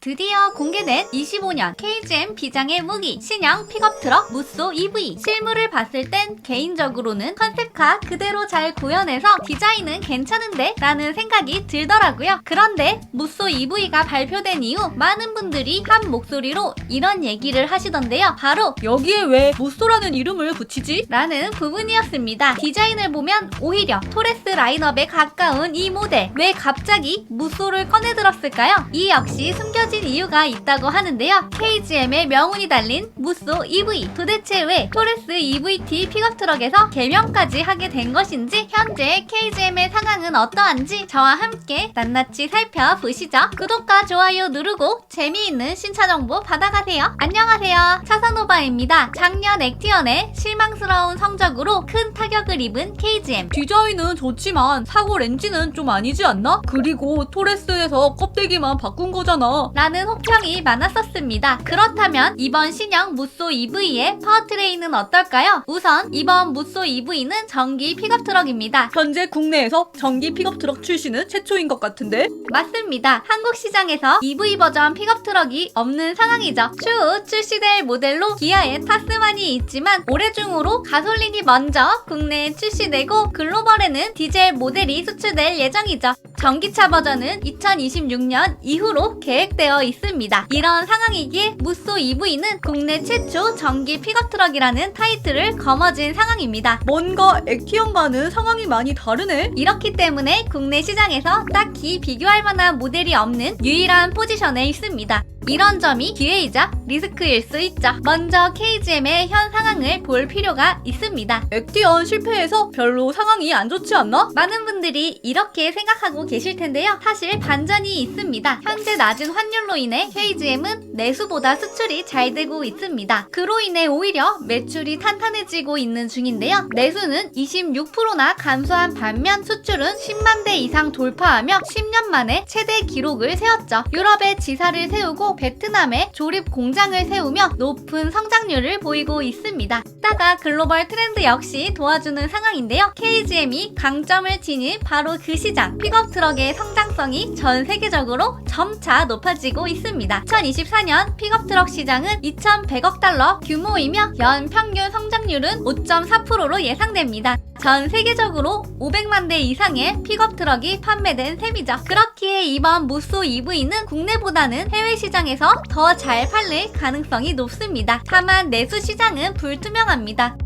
드디어 공개된 25년 KGM 비장의 무기 신형 픽업 트럭 무쏘 EV 실물을 봤을 땐 개인적으로는 컨셉카 그대로 잘 구현해서 디자인은 괜찮은데 라는 생각이 들더라고요 그런데 무쏘 EV가 발표된 이후 많은 분들이 한 목소리로 이런 얘기를 하시던데요 바로 여기에 왜 무쏘라는 이름을 붙이지? 라는 부분이었습니다. 디자인을 보면 오히려 토레스 라인업에 가까운 이 모델 왜 갑자기 무쏘를 꺼내 들었을까요? 이 역시 숨겨 진 이유가 있다고 하는데요. KGM의 명운이 달린 무쏘 EV 도대체 왜 토레스 EVT 픽업 트럭에서 개명까지 하게 된 것인지 현재 KGM의 상황은 어떠한지 저와 함께 낱낱이 살펴보시죠. 구독과 좋아요 누르고 재미있는 신차 정보 받아가세요. 안녕하세요. 차선오바입니다. 작년 액티언의 실망스러운 성적으로 큰 타격을 입은 KGM. 디자인은 좋지만 사고 렌즈는 좀 아니지 않나? 그리고 토레스에서 껍데기만 바꾼 거잖아. 라는 혹평이 많았었습니다. 그렇다면 이번 신형 무쏘 EV의 파워트레인은 어떨까요? 우선 이번 무쏘 EV는 전기 픽업 트럭입니다. 현재 국내에서 전기 픽업 트럭 출시는 최초인 것 같은데? 맞습니다. 한국 시장에서 EV 버전 픽업 트럭이 없는 상황이죠. 추후 출시될 모델로 기아의 타스만이 있지만 올해 중으로 가솔린이 먼저 국내에 출시되고 글로벌에는 디젤 모델이 수출될 예정이죠. 전기차 버전은 2026년 이후로 계획되어 있습니다. 이런 상황이기에 무쏘 EV는 국내 최초 전기 픽업 트럭이라는 타이틀을 거머쥔 상황입니다. 뭔가 액티언과는 상황이 많이 다르네? 이렇기 때문에 국내 시장에서 딱히 비교할 만한 모델이 없는 유일한 포지션에 있습니다. 이런 점이 기회이자 리스크일 수 있죠. 먼저 KGM의 현 상황을 볼 필요가 있습니다. 액티언 실패해서 별로 상황이 안 좋지 않나? 많은 분들이 이렇게 생각하고 계실 텐데요. 사실 반전이 있습니다. 현재 낮은 환율로 인해 KGM은 내수보다 수출이 잘 되고 있습니다. 그로 인해 오히려 매출이 탄탄해지고 있는 중인데요. 내수는 26%나 감소한 반면 수출은 10만 대 이상 돌파하며 10년 만에 최대 기록을 세웠죠. 유럽에 지사를 세우고 베트남에 조립 공장을 세우며 높은 성장률을 보이고 있습니다. 따가 글로벌 트렌드 역시 도와주는 상황인데요. KGM이 강점을 지닌 바로 그 시장, 픽업 트럭의 성장성이 전 세계적으로 점차 높아지고 있습니다. 2024년 픽업 트럭 시장은 2,100억 달러 규모이며 연 평균 성장률은 5.4%로 예상됩니다. 전 세계적으로 500만 대 이상의 픽업 트럭이 판매된 셈이죠. 그렇기에 이번 무쏘 EV는 국내보다는 해외 시장에서 더 잘 팔릴 가능성이 높습니다. 다만 내수 시장은 불투명합니다.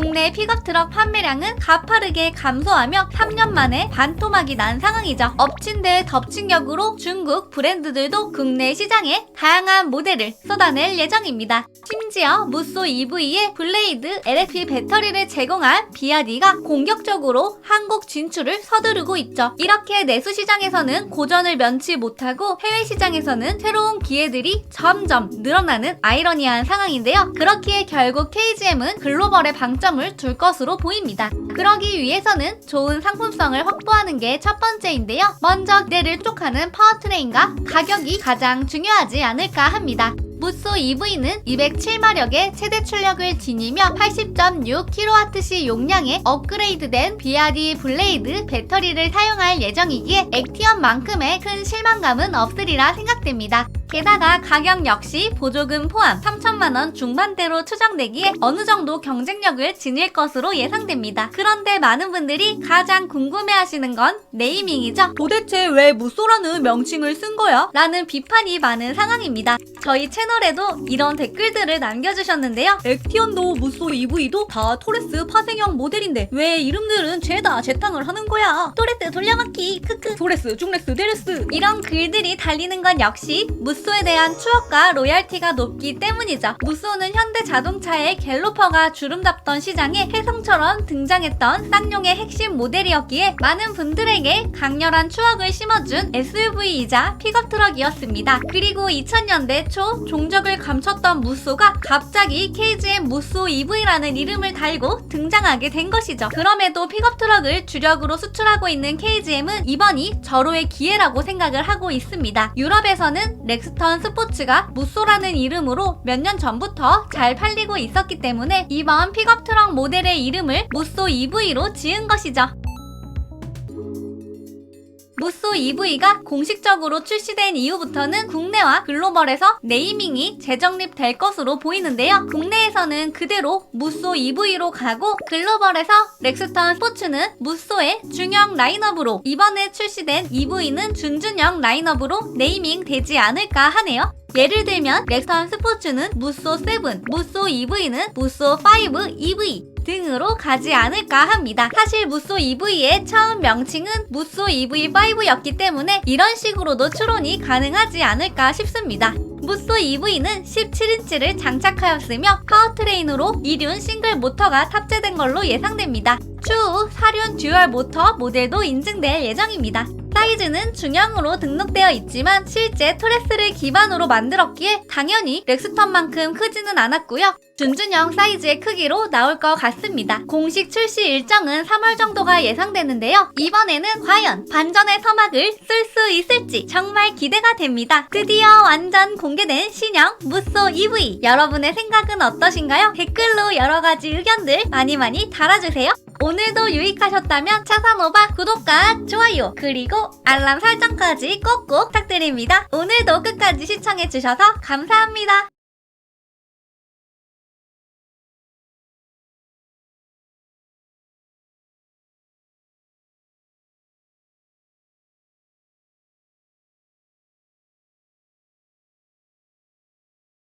국내 픽업 트럭 판매량은 가파르게 감소하며 3년 만에 반토막이 난 상황이죠. 엎친 데 덮친 격으로 중국 브랜드들도 국내 시장에 다양한 모델을 쏟아낼 예정입니다. 심지어 무쏘 EV에 블레이드 LFP 배터리를 제공한 비아디가 공격적으로 한국 진출을 서두르고 있죠. 이렇게 내수 시장에서는 고전을 면치 못하고 해외 시장에서는 새로운 기회들이 점점 늘어나는 아이러니한 상황인데요. 그렇기에 결국 KGM은 글로벌의 방점 을 둘 것으로 보입니다. 그러기 위해서는 좋은 상품성을 확보하는 게 첫 번째인데요. 먼저 기대를 촉하는 파워트레인과 가격이 가장 중요하지 않을까 합니다. 무쏘 EV는 207마력의 최대 출력을 지니며 80.6kWh 용량의 업그레이드된 BRD 블레이드 배터리를 사용할 예정이기에 액티언만큼의 큰 실망감은 없으리라 생각됩니다. 게다가 가격 역시 보조금 포함 3천만원 중반대로 추정되기에 어느 정도 경쟁력을 지닐 것으로 예상됩니다. 그런데 많은 분들이 가장 궁금해하시는 건 네이밍이죠. 도대체 왜 무쏘라는 명칭을 쓴 거야? 라는 비판이 많은 상황입니다. 저희 채널에도 이런 댓글들을 남겨주셨는데요. 액티언도 무쏘 EV도 다 토레스 파생형 모델인데 왜 이름들은 죄다 재탕을 하는 거야? 토레스 돌려막기 크크 토레스, 중레스, 데레스 이런 글들이 달리는 건 역시 무쏘 에 대한 추억과 로얄티가 높기 때문이죠. 무쏘는 현대 자동차의 갤로퍼가 주름 잡던 시장에 혜성처럼 등장했던 쌍용의 핵심 모델이었기에 많은 분들에게 강렬한 추억을 심어준 SUV이자 픽업 트럭이었습니다. 그리고 2000년대 초 종적을 감췄던 무쏘가 갑자기 KGM 무쏘 EV라는 이름을 달고 등장하게 된 것이죠. 그럼에도 픽업 트럭을 주력으로 수출하고 있는 KGM은 이번이 절호의 기회라고 생각을 하고 있습니다. 유럽에서는 렉스 턴 스포츠가 무쏘라는 이름으로 몇 년 전부터 잘 팔리고 있었기 때문에 이번 픽업 트럭 모델의 이름을 무쏘 EV로 지은 것이죠. 무쏘 EV가 공식적으로 출시된 이후부터는 국내와 글로벌에서 네이밍이 재정립될 것으로 보이는데요. 국내에서는 그대로 무쏘 EV로 가고 글로벌에서 렉스턴 스포츠는 무쏘의 중형 라인업으로 이번에 출시된 EV는 준준형 라인업으로 네이밍 되지 않을까 하네요. 예를 들면 렉스턴 스포츠는 무쏘 7, 무쏘 EV는 무쏘 5 EV 등으로 가지 않을까 합니다. 사실 무쏘 EV의 처음 명칭은 무쏘 EV5였기 때문에 이런 식으로도 추론이 가능하지 않을까 싶습니다. 무쏘 EV는 17인치를 장착하였으며 파워트레인으로 2륜 싱글 모터가 탑재된 걸로 예상됩니다. 추후 4륜 듀얼 모터 모델도 인증될 예정입니다. 사이즈는 중형으로 등록되어 있지만 실제 토레스를 기반으로 만들었기에 당연히 렉스턴만큼 크지는 않았고요. 준준형 사이즈의 크기로 나올 것 같습니다. 공식 출시 일정은 3월 정도가 예상되는데요. 이번에는 과연 반전의 서막을 쓸 수 있을지 정말 기대가 됩니다. 드디어 완전 공개된 신형 무쏘 EV. 여러분의 생각은 어떠신가요? 댓글로 여러 가지 의견들 많이 많이 달아주세요. 오늘도 유익하셨다면 차산오바 구독과 좋아요 그리고 알람 설정까지 꼭꼭 부탁드립니다. 오늘도 끝까지 시청해주셔서 감사합니다.